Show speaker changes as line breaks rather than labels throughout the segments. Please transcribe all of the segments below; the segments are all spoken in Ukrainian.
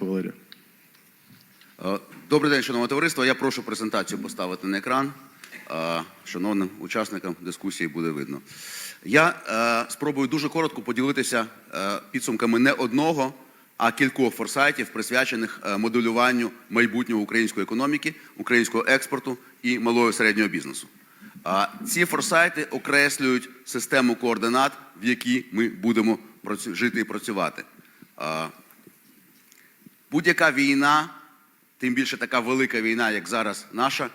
ласка, Валерія.
Е, Добрий день, шановне товариство. Я прошу презентацію поставити на екран. Е, Шановним учасникам дискусії буде видно. Я е, спробую дуже коротко поділитися підсумками не одного, а кількох форсайтів, присвячених моделюванню майбутнього української економіки, українського експорту і малого і середнього бізнесу. Ці форсайти окреслюють систему координат, в якій ми будемо жити і працювати. Будь-яка війна, тим більше така велика війна, як зараз наша,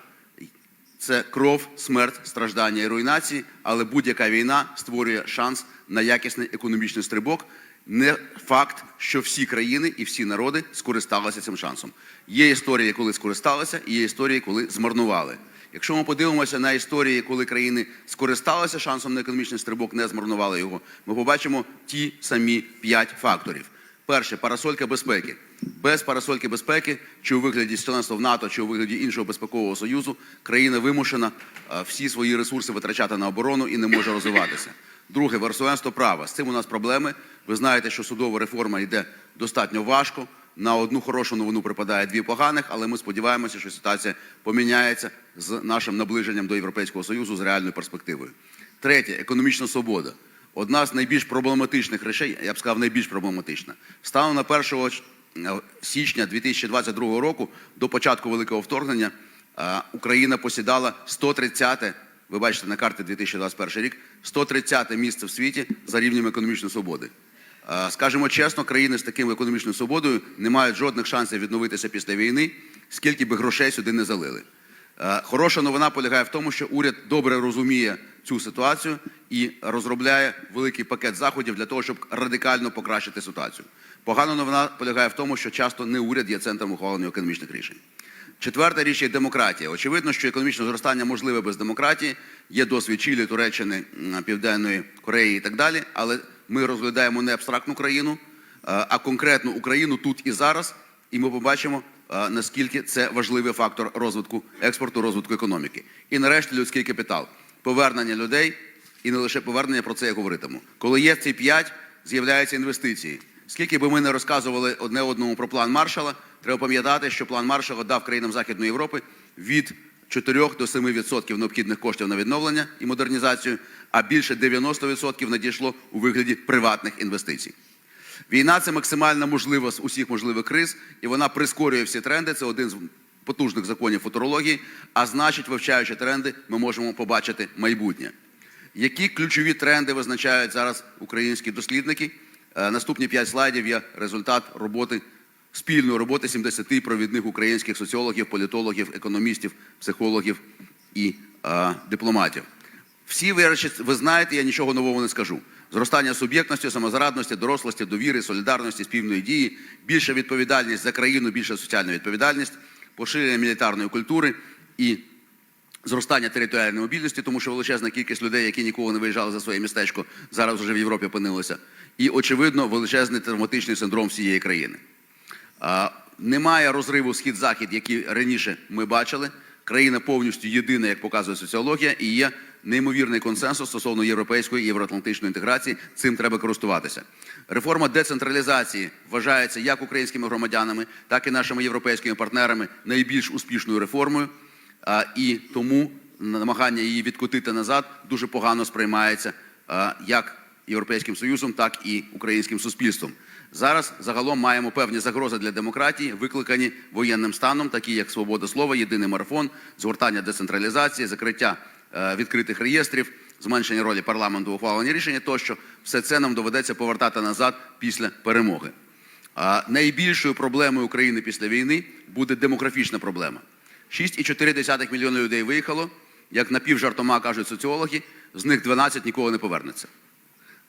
це кров, смерть, страждання і руйнації, але будь-яка війна створює шанс на якісний економічний стрибок. Не факт, що всі країни і всі народи скористалися цим шансом. Є історії, коли скористалися, і є історії, коли змарнували. Якщо ми подивимося на історії, коли країни скористалися шансом на економічний стрибок, не змарнували його, ми побачимо ті самі п'ять факторів. Перше парасолька безпеки. Без парасольки безпеки, чи у вигляді членства в НАТО, чи у вигляді іншого безпекового союзу, країна вимушена е, всі свої ресурси витрачати на оборону і не може розвиватися. Друге, верховенство права. З цим у нас проблеми. Ви знаєте, що судова реформа йде достатньо важко. На одну хорошу новину припадає дві поганих, але ми сподіваємося, що ситуація поміняється з нашим наближенням до Європейського Союзу з реальною перспективою. Третє економічна свобода. Одна з найбільш проблематичних речей, я б сказав, найбільш проблематична. Станом на 1 е, січня 2022 року, до початку великого вторгнення, е, Україна посідала 130-те, ви бачите на карті 2021 рік, 130-те місце в світі за рівнем економічної свободи. Е, Скажемо чесно, країни з такою економічною свободою не мають жодних шансів відновитися після війни, скільки би грошей сюди не залили. Е, Хороша новина полягає в тому, що уряд добре розуміє цю ситуацію і розробляє великий пакет заходів для того, щоб радикально покращити ситуацію. Погана новина полягає в тому, що часто не уряд є центром ухвалення економічних рішень. Четверта річ є демократія. Очевидно, що економічне зростання можливе без демократії. Є досвід Чилі, Туреччини, Південної Кореї і так далі. Але ми розглядаємо не абстрактну країну, е, а конкретну Україну тут і зараз. І ми побачимо, наскільки це важливий фактор розвитку експорту, розвитку економіки. І нарешті людський капітал, повернення людей, і не лише повернення про це я говоритиму. Коли є ці п'ять, з'являються інвестиції. Скільки би ми не розказували одне одному про план Маршала, треба пам'ятати, що план Маршала дав країнам Західної Європи від 4 до 7% відсотків необхідних коштів на відновлення і модернізацію, а більше 90% надійшло у вигляді приватних інвестицій. Війна це максимально можлива з усіх можливих криз, і вона прискорює всі тренди. Це один з потужних законів футурології. А значить, вивчаючи тренди, ми можемо побачити майбутнє. Які ключові тренди визначають зараз українські дослідники? Е, Наступні п'ять слайдів є результат роботи спільної роботи 70 провідних українських соціологів, політологів, економістів, психологів і е, дипломатів. Всі ви, ви знаєте, я нічого нового не скажу. Зростання суб'єктності, самозарадності, дорослості, довіри, солідарності, спільної дії, більша відповідальність за країну, більша соціальна відповідальність, поширення мілітарної культури і зростання територіальної мобільності, тому що величезна кількість людей, які ніколи не виїжджали за своє містечко, зараз вже в Європі опинилися. І, очевидно, величезний травматичний синдром всієї країни. Немає розриву схід-захід, який раніше ми бачили. Країна повністю єдина, як показує соціологія, і є неймовірний консенсус стосовно європейської і євроатлантичної інтеграції. Цим треба користуватися. Реформа децентралізації вважається як українськими громадянами, так і нашими європейськими партнерами найбільш успішною реформою. І тому намагання її відкотити назад дуже погано сприймається як Європейським Союзом, так і українським суспільством. Зараз загалом маємо певні загрози для демократії, викликані воєнним станом, такі як свобода слова, єдиний марафон, згортання децентралізації, закриття відкритих реєстрів, зменшення ролі парламенту в ухваленні рішення. Тощо все це нам доведеться повертати назад після перемоги. Найбільшою проблемою України після війни буде демографічна проблема. 6,4 мільйона людей виїхало. Як напівжартома кажуть соціологи, з них 12 ніколи не повернеться.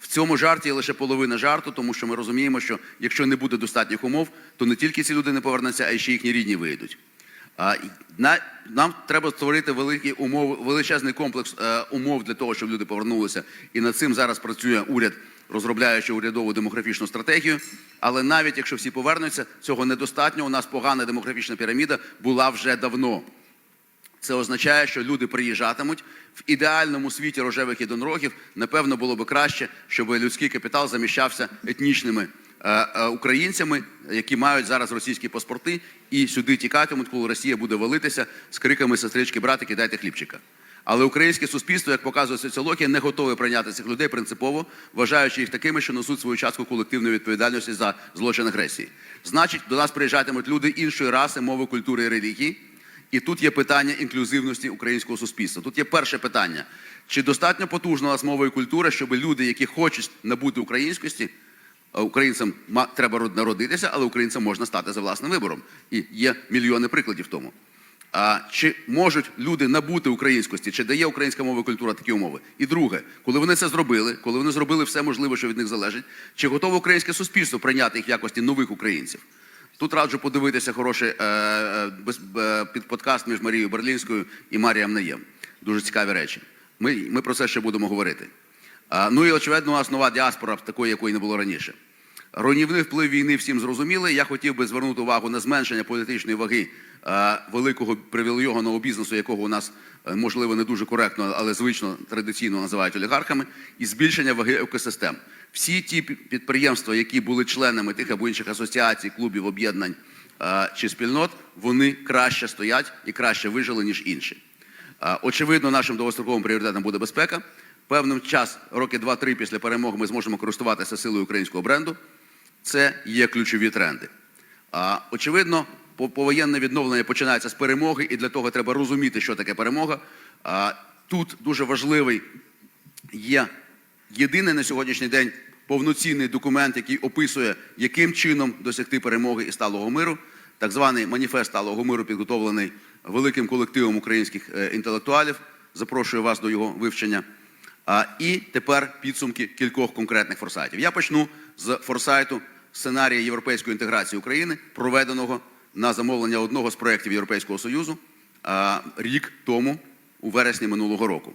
В цьому жарті є лише половина жарту, тому що ми розуміємо, що якщо не буде достатніх умов, то не тільки ці люди не повернуться, а й ще їхні рідні виїдуть. Нам треба створити великий умов, величезний комплекс е, умов для того, щоб люди повернулися. І над цим зараз працює уряд, розробляючи урядову демографічну стратегію. Але навіть якщо всі повернуться, цього недостатньо. У нас погана демографічна піраміда була вже давно. Це означає, що люди приїжджатимуть в ідеальному світі рожевих єдинорогів. Напевно, було би краще, щоб людський капітал заміщався етнічними українцями, які мають зараз російські паспорти, і сюди тікатимуть, коли Росія буде валитися з криками сестрички, братики, дайте хлібчика. Але українське суспільство, як показує соціологія, не готове прийняти цих людей принципово, вважаючи їх такими, що несуть свою частку колективної відповідальності за злочин агресії. Значить, до нас приїжджатимуть люди іншої раси, мови, культури і релігії. І тут є питання інклюзивності українського суспільства. Тут є перше питання: чи достатньо потужна у нас мова і культура, щоб люди, які хочуть набути українськості, українцям треба народитися, але українцям можна стати за власним вибором. І є мільйони прикладів тому. А чи можуть люди набути українськості, чи дає українська мова і культура такі умови? І друге, коли вони це зробили, коли вони зробили все можливе, що від них залежить, чи готове українське суспільство прийняти їх в якості нових українців? Тут раджу подивитися хороший е, е, е, подкаст між Марією Берлінською і Марієм Наєм. Дуже цікаві речі. Ми, ми про це ще будемо говорити. А, ну і очевидно, у нас нова діаспора, такої, якої не було раніше. Руйнівний вплив війни всім зрозумілий. Я хотів би звернути увагу на зменшення політичної ваги е, великого привілейованого бізнесу, якого у нас е, можливо не дуже коректно, але звично традиційно називають олігархами, і збільшення ваги екосистем. Всі ті підприємства, які були членами тих або інших асоціацій, клубів, об'єднань е, чи спільнот, вони краще стоять і краще вижили ніж інші. Очевидно, нашим довгостроковим пріоритетом буде безпека. Певним час, роки 2-3 після перемоги, ми зможемо користуватися силою українського бренду. Це є ключові тренди. А, Очевидно, повоєнне відновлення починається з перемоги, і для того треба розуміти, що таке перемога. А, Тут дуже важливий є єдиний на сьогоднішній день повноцінний документ, який описує, яким чином досягти перемоги і сталого миру. Так званий маніфест сталого миру, підготовлений великим колективом українських е, інтелектуалів. Запрошую вас до його вивчення. І тепер підсумки кількох конкретних форсайтів. Я почну з форсайту сценарія європейської інтеграції України, проведеного на замовлення одного з проєктів Європейського Союзу рік тому, у вересні минулого року.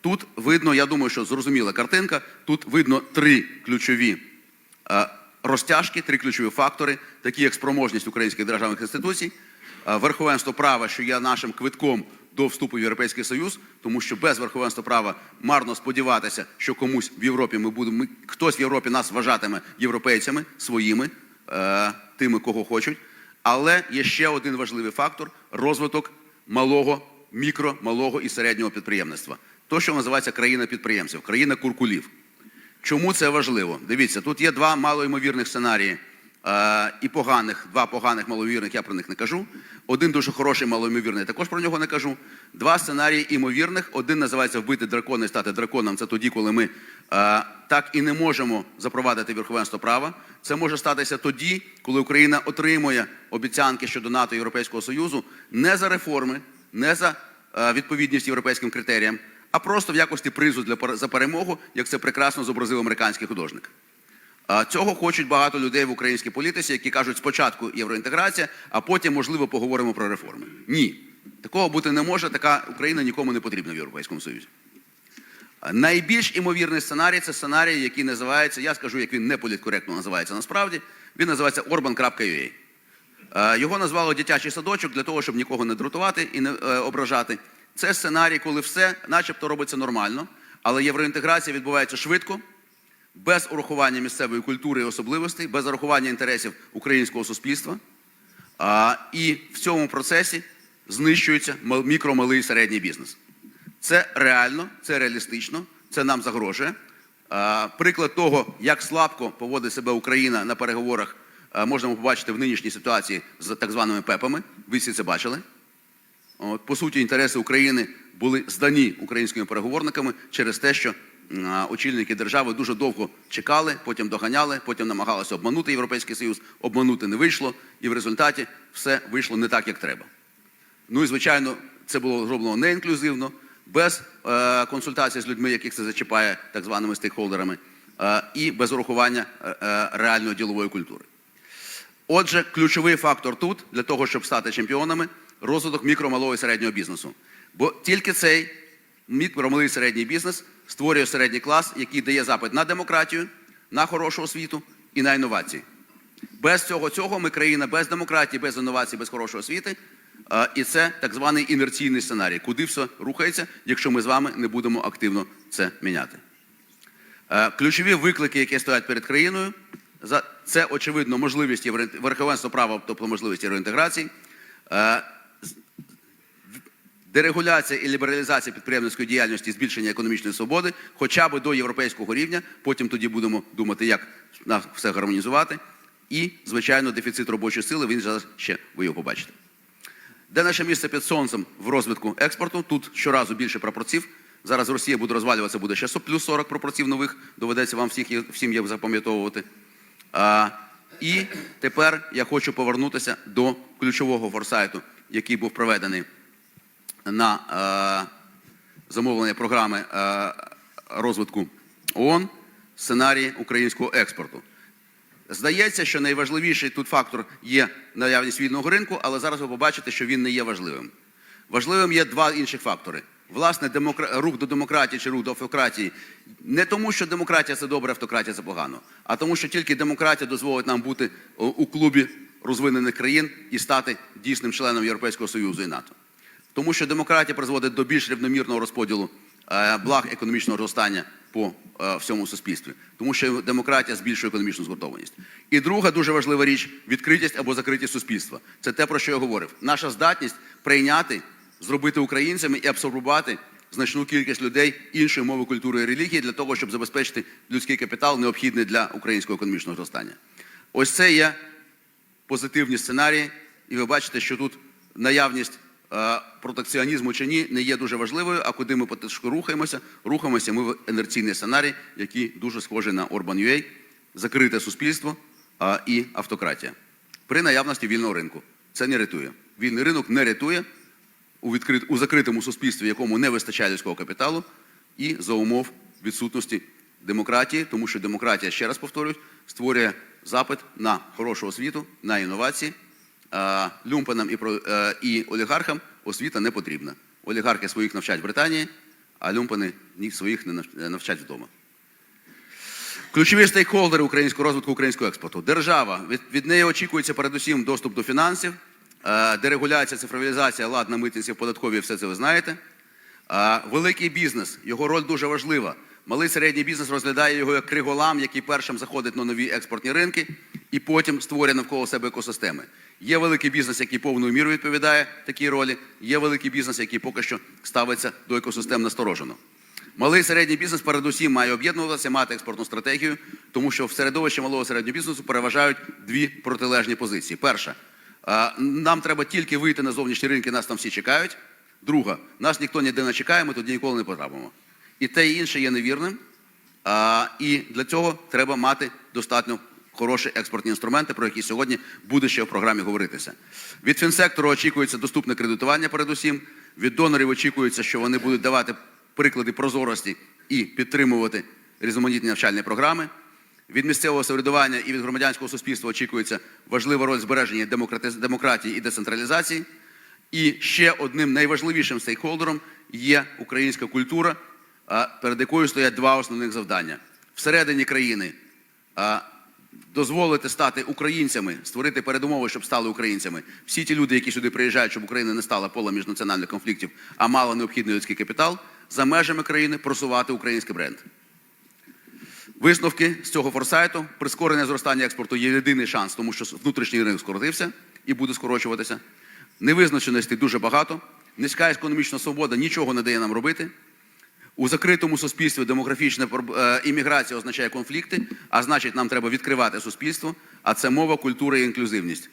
Тут видно, я думаю, що зрозуміла картинка. Тут видно три ключові розтяжки, три ключові фактори, такі як спроможність українських державних інституцій, верховенство права, що є нашим квитком до вступу в Європейський Союз, тому що без верховенства права марно сподіватися, що комусь в Європі ми будемо ми- хтось в Європі нас вважатиме європейцями своїми, е, тими, кого хочуть. Але є ще один важливий фактор розвиток малого, мікро, малого і середнього підприємництва. То, що називається країна підприємців, країна куркулів. Чому це важливо? Дивіться, тут є два малоймовірних сценарії і поганих, два поганих малоймовірних, я про них не кажу. Один дуже хороший малоймовірний, також про нього не кажу. Два сценарії імовірних. Один називається вбити дракона і стати драконом. Це тоді, коли ми е, так і не можемо запровадити верховенство права. Це може статися тоді, коли Україна отримує обіцянки щодо НАТО і Європейського Союзу не за реформи, не за е, відповідність європейським критеріям, а просто в якості призу для за перемогу, як це прекрасно зобразив американський художник. Цього хочуть багато людей в українській політиці, які кажуть спочатку євроінтеграція, а потім, можливо, поговоримо про реформи. Ні, такого бути не може. Така Україна нікому не потрібна в Європейському Союзі. Найбільш імовірний сценарій це сценарій, який називається, я скажу, як він не політкоректно називається насправді. Він називається Orban.ua. Його назвали дитячий садочок для того, щоб нікого не дратувати і не е, ображати. Це сценарій, коли все, начебто, робиться нормально, але євроінтеграція відбувається швидко, без урахування місцевої культури і особливостей, без урахування інтересів українського суспільства. А, і в цьому процесі знищується мал- мікро, малий і середній бізнес. Це реально, це реалістично, це нам загрожує. А, Приклад того, як слабко поводить себе Україна на переговорах, можна побачити в нинішній ситуації з так званими ПЕПами. Ви всі це бачили. От, по суті, інтереси України були здані українськими переговорниками через те, що очільники держави дуже довго чекали, потім доганяли, потім намагалися обманути Європейський Союз, обманути не вийшло, і в результаті все вийшло не так, як треба. Ну і звичайно, це було зроблено не інклюзивно, без е, консультацій з людьми, яких це зачіпає так званими стейкхолдерами, е, і без урахування е, е, реальної ділової культури. Отже, ключовий фактор тут для того, щоб стати чемпіонами, розвиток мікро, малого і середнього бізнесу. Бо тільки цей мікро, малий і середній бізнес створює середній клас, який дає запит на демократію, на хорошу освіту і на інновації. Без цього цього ми країна без демократії, без інновацій, без хорошої освіти. І це так званий інерційний сценарій, куди все рухається, якщо ми з вами не будемо активно це міняти. Ключові виклики, які стоять перед країною, це очевидно можливість верховенства права, тобто можливість євроінтеграції, дерегуляція і лібералізація підприємницької діяльності, збільшення економічної свободи, хоча б до європейського рівня. Потім тоді будемо думати, як все гармонізувати. І, звичайно, дефіцит робочої сили. Він зараз ще ви його побачите. Де наше місце під сонцем в розвитку експорту? Тут щоразу більше прапорців. Зараз Росія буде розвалюватися, буде ще плюс 40 прапорців нових. Доведеться вам всіх всім їх запам'ятовувати. А, і тепер я хочу повернутися до ключового форсайту, який був проведений на е, замовлення програми е, розвитку ООН сценарії українського експорту. Здається, що найважливіший тут фактор є наявність вільного ринку, але зараз ви побачите, що він не є важливим. Важливим є два інших фактори. Власне, демокра... рух до демократії чи рух до автократії не тому, що демократія це добре, автократія це погано, а тому, що тільки демократія дозволить нам бути у клубі розвинених країн і стати дійсним членом Європейського Союзу і НАТО. Тому що демократія призводить до більш рівномірного розподілу е, благ економічного зростання по е, всьому суспільстві, тому що демократія збільшує економічну згуртованість. І друга дуже важлива річ відкритість або закритість суспільства. Це те, про що я говорив. Наша здатність прийняти, зробити українцями і абсорбувати значну кількість людей іншої мови, культури і релігії для того, щоб забезпечити людський капітал, необхідний для українського економічного зростання. Ось це є позитивні сценарії, і ви бачите, що тут наявність протекціонізму чи ні не є дуже важливою. А куди ми потрошку рухаємося? Рухаємося ми в інерційний сценарій, який дуже схожий на Orban UA, закрите суспільство і автократія при наявності вільного ринку. Це не рятує. Вільний ринок не рятує у, відкрит... у закритому суспільстві, якому не вистачає людського капіталу, і за умов відсутності демократії, тому що демократія, ще раз повторюю, створює запит на хорошу освіту, на інновації. А люмпенам і, е, і олігархам освіта не потрібна. Олігархи своїх навчать в Британії, а люмпени своїх не нав- навчать вдома. Ключові стейкхолдери українського розвитку українського експорту. Держава від, від неї очікується передусім доступ до фінансів, е, дерегуляція, цифровізація, лад на митниці, податкові, все це ви знаєте. Е, великий бізнес, його роль дуже важлива. Малий середній бізнес розглядає його як криголам, який першим заходить на нові експортні ринки і потім створює навколо себе екосистеми. Є великий бізнес, який повною мірою відповідає такій ролі. Є великий бізнес, який поки що ставиться до екосистем насторожено. Малий середній бізнес передусім має об'єднуватися, мати експортну стратегію, тому що в середовищі малого середнього бізнесу переважають дві протилежні позиції. Перша, нам треба тільки вийти на зовнішні ринки, нас там всі чекають. Друга, нас ніхто ніде не чекає, ми тоді ніколи не потрапимо. І те і інше є невірним. А, і для цього треба мати достатньо хороші експортні інструменти, про які сьогодні буде ще в програмі говоритися. Від фінсектору очікується доступне кредитування, передусім. Від донорів очікується, що вони будуть давати приклади прозорості і підтримувати різноманітні навчальні програми. Від місцевого самоврядування і від громадянського суспільства очікується важлива роль збереження демократії і децентралізації. І ще одним найважливішим стейкхолдером є українська культура, перед якою стоять два основних завдання: всередині країни дозволити стати українцями, створити передумови, щоб стали українцями. Всі ті люди, які сюди приїжджають, щоб Україна не стала полем міжнаціональних конфліктів, а мала необхідний людський капітал, за межами країни просувати український бренд. Висновки з цього форсайту прискорене зростання експорту є єдиний шанс, тому що внутрішній ринок скоротився і буде скорочуватися. Невизначеностей дуже багато. Низька економічна свобода нічого не дає нам робити. У закритому суспільстві демографічна е, імміграція означає конфлікти, а значить, нам треба відкривати суспільство, а це мова, культура і інклюзивність.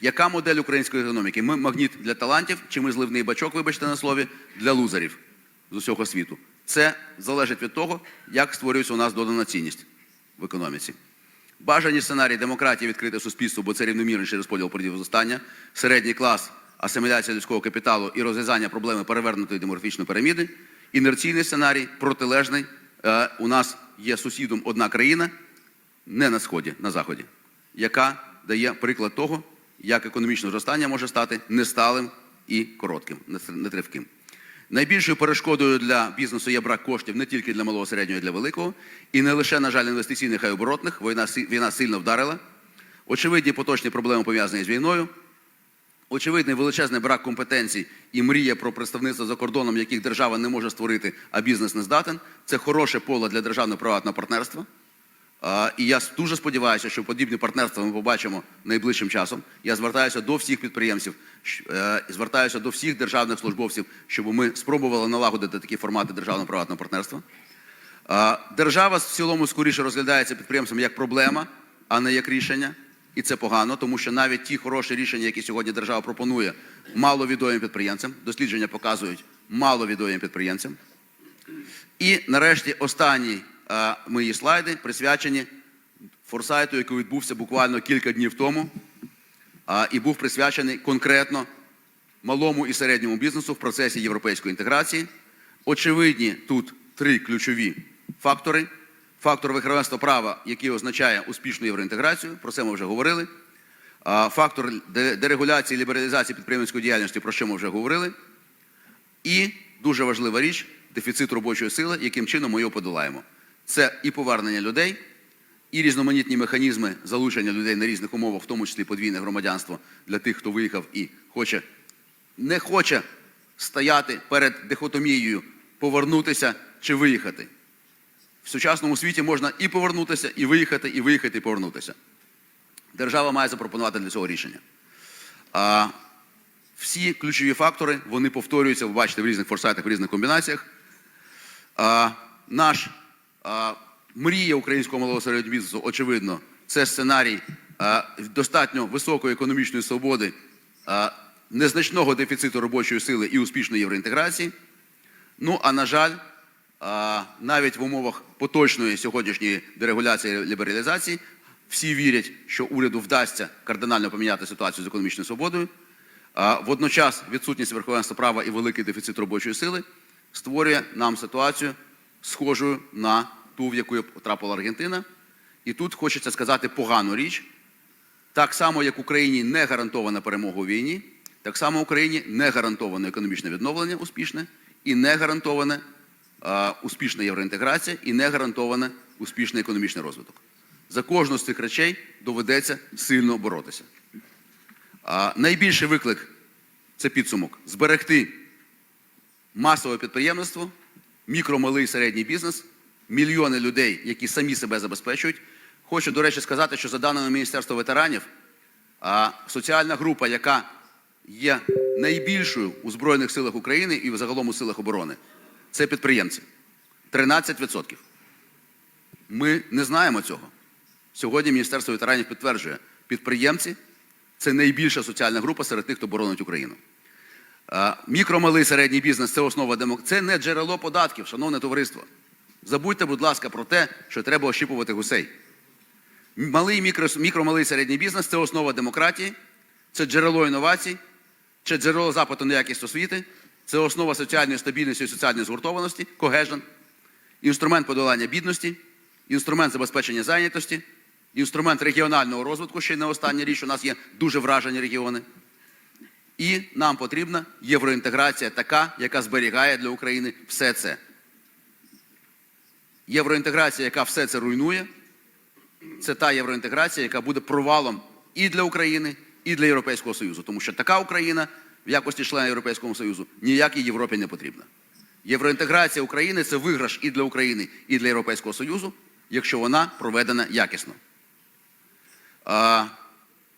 Яка модель української економіки? Ми магніт для талантів, чи ми зливний бачок, вибачте на слові, для лузерів з усього світу. Це залежить від того, як створюється у нас додана цінність в економіці. Бажані сценарії демократії відкрите суспільство, бо це рівномірніший розподіл подів зростання, середній клас, асиміляція людського капіталу і розв'язання проблеми перевернутої демографічної піраміди. Інерційний сценарій протилежний. Е, у нас є сусідом одна країна, не на сході, на заході, яка дає приклад того, як економічне зростання може стати несталим і коротким, нетривким. Найбільшою перешкодою для бізнесу є брак коштів не тільки для малого, середнього, і для великого, і не лише, на жаль, інвестиційних, а й оборотних. Війна, війна сильно вдарила. Очевидні поточні проблеми пов'язані з війною. Очевидний величезний брак компетенцій і мрія про представництво за кордоном, яких держава не може створити, а бізнес не здатен. Це хороше поле для державно-приватного партнерства. І я дуже сподіваюся, що подібні партнерства ми побачимо найближчим часом. Я звертаюся до всіх підприємців, е, звертаюся до всіх державних службовців, щоб ми спробували налагодити такі формати державно-приватного партнерства. Держава в цілому скоріше розглядається підприємством як проблема, а не як рішення. І це погано, тому що навіть ті хороші рішення, які сьогодні держава пропонує, маловідомим підприємцям. Дослідження показують маловідомим підприємцям. І нарешті останні е, мої слайди присвячені форсайту, який відбувся буквально кілька днів тому, а, і був присвячений конкретно малому і середньому бізнесу в процесі європейської інтеграції. Очевидні тут три ключові фактори. Фактор верховенства права, який означає успішну євроінтеграцію, про це ми вже говорили. Фактор де- дерегуляції, лібералізації підприємницької діяльності, про що ми вже говорили. І дуже важлива річ дефіцит робочої сили, яким чином ми його подолаємо. Це і повернення людей, і різноманітні механізми залучення людей на різних умовах, в тому числі подвійне громадянство для тих, хто виїхав і хоче, не хоче стояти перед дихотомією повернутися чи виїхати. В сучасному світі можна і повернутися, і виїхати, і виїхати, і повернутися. Держава має запропонувати для цього рішення. А, всі ключові фактори вони повторюються, ви бачите в різних форсайтах, в різних комбінаціях. А, наш а, мрія українського малого середнього бізнесу, очевидно, це сценарій а, достатньо високої економічної свободи, а, незначного дефіциту робочої сили і успішної євроінтеграції. Ну а на жаль, навіть в умовах поточної сьогоднішньої дерегуляції і лібералізації всі вірять, що уряду вдасться кардинально поміняти ситуацію з економічною свободою. Водночас відсутність верховенства права і великий дефіцит робочої сили створює нам ситуацію схожою на ту, в яку потрапила Аргентина. І тут хочеться сказати погану річ. Так само, як Україні не гарантована перемога у війні, так само Україні не гарантоване економічне відновлення успішне і не гарантоване успішна євроінтеграція, і не гарантоване успішний економічний розвиток. За кожну з цих речей доведеться сильно боротися. А, найбільший виклик це підсумок зберегти масове підприємництво, мікро, малий середній бізнес, мільйони людей, які самі себе забезпечують. Хочу, до речі, сказати, що за даними Міністерства ветеранів, соціальна група, яка є найбільшою у Збройних силах України і загалом у силах оборони, це підприємці. 13%. Ми не знаємо цього. Сьогодні Міністерство ветеранів підтверджує, підприємці це найбільша соціальна група серед тих, хто боронить Україну. Е, Мікро, малий, середній бізнес це основа демок... Це не джерело податків, шановне товариство. Забудьте, будь ласка, про те, що треба ощіпувати гусей. Малий, мікро, мікро, середній бізнес це основа демократії, це джерело інновацій, це джерело запиту на якість освіти, це основа соціальної стабільності і соціальної згуртованості, когежн, інструмент подолання бідності, інструмент забезпечення зайнятості, інструмент регіонального розвитку, ще й не остання річ, у нас є дуже вражені регіони. І нам потрібна євроінтеграція така, яка зберігає для України все це. Євроінтеграція, яка все це руйнує, це та євроінтеграція, яка буде провалом і для України, і для Європейського Союзу. Тому що така Україна в якості члена Європейського Союзу ніякій Європі не потрібна. Євроінтеграція України це виграш і для України, і для Європейського Союзу, якщо вона проведена якісно.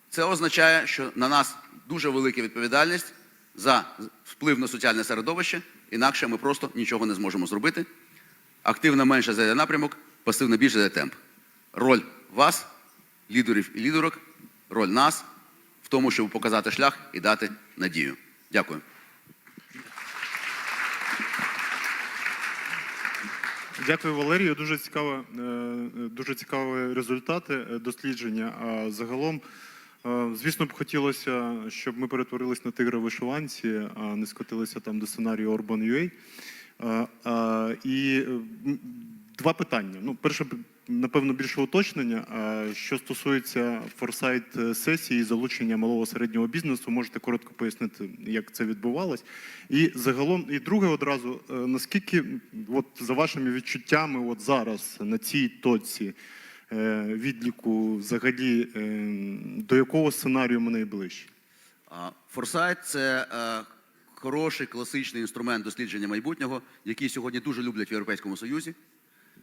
Це означає, що на нас дуже велика відповідальність за вплив на соціальне середовище, інакше ми просто нічого не зможемо зробити. Активно менше зайде напрямок, пасивно більше зайде темп. Роль вас, лідерів і лідерок, роль нас в тому, щоб показати шлях і дати надію. Дякую.
Дякую, Валерію. Дуже цікаво, е, дуже цікаві результати е, дослідження. А загалом, е, звісно, б хотілося, щоб ми перетворились на тигра вишиванці, а не скотилися там до сценарію Orban.ua. Е, е, І два питання. Ну, перше, напевно, більше уточнення. Що стосується форсайт е, сесії, залучення малого середнього бізнесу, можете коротко пояснити, як це відбувалось. І загалом, і друге одразу, е, наскільки, от за вашими відчуттями, от зараз на цій точці е, відліку, взагалі, до якого сценарію ми найближчі?
Форсайт це хороший класичний інструмент дослідження майбутнього, який сьогодні дуже люблять в Європейському Союзі.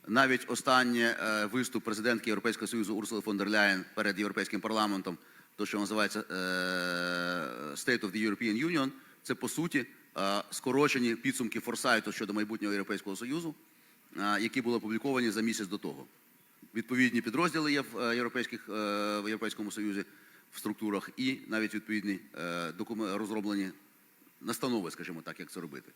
Навіть останній е, виступ президентки Європейського Союзу Урсули фон дер Ляєн перед Європейським парламентом, то, що називається е, State of the European Union, це по суті е, скорочені підсумки Форсайту щодо майбутнього Європейського Союзу, які були опубліковані за місяць до того. Відповідні підрозділи є в європейських в Європейському Союзі в структурах, і навіть відповідні розроблені настанови, скажімо так, як це робити.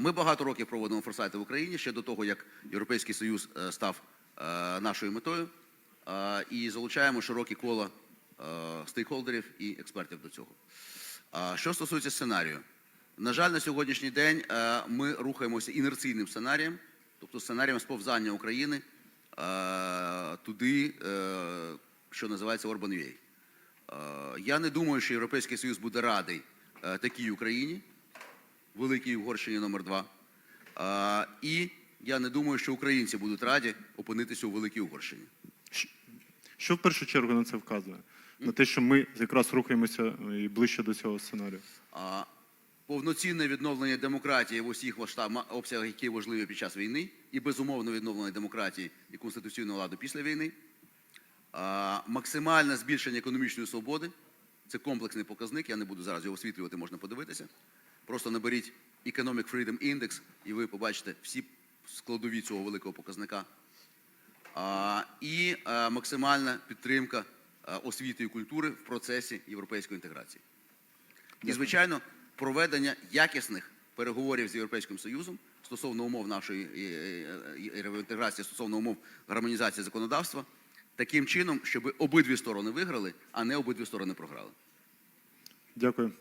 Ми багато років проводимо форсайти в Україні ще до того, як Європейський Союз е, став е, нашою метою, і залучаємо широкі кола е, стейкхолдерів і експертів до цього. Що стосується сценарію, на жаль, на сьогоднішній день ми рухаємося інерційним сценарієм, тобто сценарієм сповзання України туди, що називається Way. Е, Я не думаю, що Європейський Союз буде радий такій Україні, великій Угорщині номер 2 Е, І я не думаю, що українці будуть раді опинитися у великій Угорщині.
Що в першу чергу на це вказує? На те, що ми якраз рухаємося і ближче до цього сценарію.
А, повноцінне відновлення демократії в усіх обсягах, які важливі під час війни, і безумовно відновлення демократії і конституційного ладу після війни, а, максимальне збільшення економічної свободи. Це комплексний показник. Я не буду зараз його освітлювати, можна подивитися. Просто наберіть Economic Freedom Index, і ви побачите всі складові цього великого показника. А, і а, максимальна підтримка а, освіти і культури в процесі європейської інтеграції. І, звичайно, проведення якісних переговорів з Європейським Союзом стосовно умов нашої е, е, е, євроінтеграції, стосовно умов гармонізації законодавства, таким чином, щоб обидві сторони виграли, а не обидві сторони програли.
Дякую.